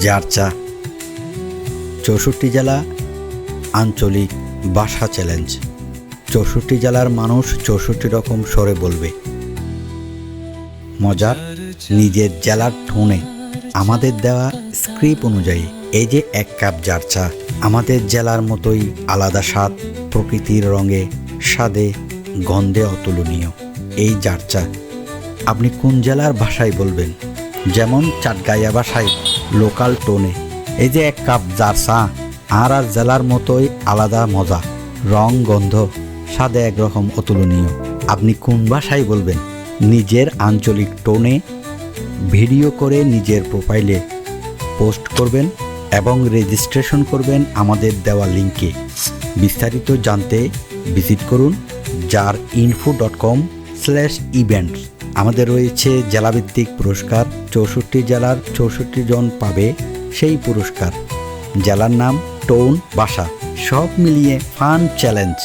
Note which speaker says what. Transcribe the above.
Speaker 1: জারচা চৌষট্টি জেলা আঞ্চলিক ভাষা চ্যালেঞ্জ। চৌষট্টি জেলার মানুষ চৌষট্টি রকম স্বরে বলবে। মজার নিজের জেলার ঠোনে আমাদের দেওয়া স্ক্রিপ্ট অনুযায়ী এই যে এক কাপ জারচা আমাদের জেলার মতোই আলাদা স্বাদ, প্রকৃতির রঙে স্বাদে, গন্ধে অতুলনীয়। এই জারচা আপনি কোন জেলার ভাষায় বলবেন? যেমন চাটগাইয়া ভাষায়, লোকাল টোনে। এই যে এক কাপ জার চা আর আর জেলার মতোই আলাদা মজা, রং, গন্ধ, স্বাদে একরকম অতুলনীয়। আপনি কোন ভাষায় বলবেন? নিজের আঞ্চলিক টোনে ভিডিও করে নিজের প্রোফাইলে পোস্ট করবেন এবং রেজিস্ট্রেশন করবেন আমাদের দেওয়া লিঙ্কে বিস্তারিত জানতে ভিজিট করুন যার info dot com slash event আমাদের রয়েছে জেলাভিত্তিক পুরস্কার, চৌষট্টি জেলার চৌষট্টি জন পাবে সেই পুরস্কার। জেলার নাম টোন বাসা। সব মিলিয়ে ফান চ্যালেঞ্জ।